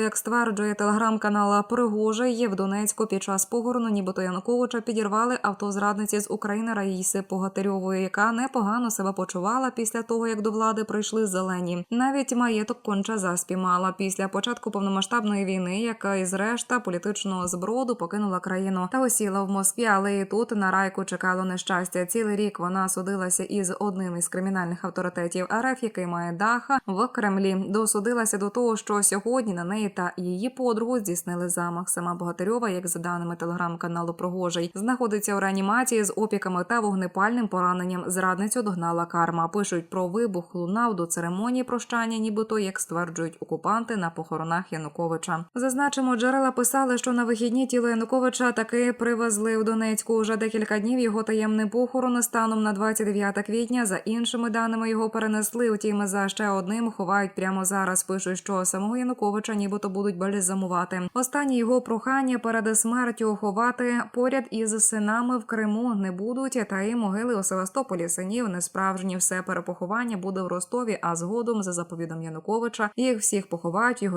Як стверджує телеграм-канал Пригожий, в Донецьку під час похорону нібито Януковича підірвали авто зрадниці з України Раїси Погатирьової, яка непогано себе почувала після того, як до влади прийшли зелені. Навіть маєток конча заспімала після початку повномасштабної війни, яка із решта політичного зброду покинула країну та осіла в Москві, але і тут на райку чекало нещастя. Цілий рік вона судилася із одним із кримінальних авторитетів РФ, який має даха в Кремлі. Досудилася до того, що сьогодні на неї та її подругу здійснили замах. Сама Богатирьова, як за даними телеграм-каналу Прогожий, знаходиться у реанімації з опіками та вогнепальним пораненням. Зрадницю догнала карма. Пишуть про вибух лунав до церемонії прощання, нібито як стверджують окупанти на похоронах Януковича. Зазначимо, джерела писали, що на вихідні тіло Януковича таки привезли у Донецьку. Уже декілька днів його таємний похорон станом на 29 квітня. За іншими даними його перенесли. Утім, за ще одним ховають прямо зараз. Пишуть, що самого Януковича нібито будуть бальзамувати. Останні його прохання перед смертю ховати поряд із синами в Криму не будуть. Та і могили у Севастополі синів не справжні Все перепоховання буде в Ростові. А згодом за заповідом Януковича їх всіх поховають його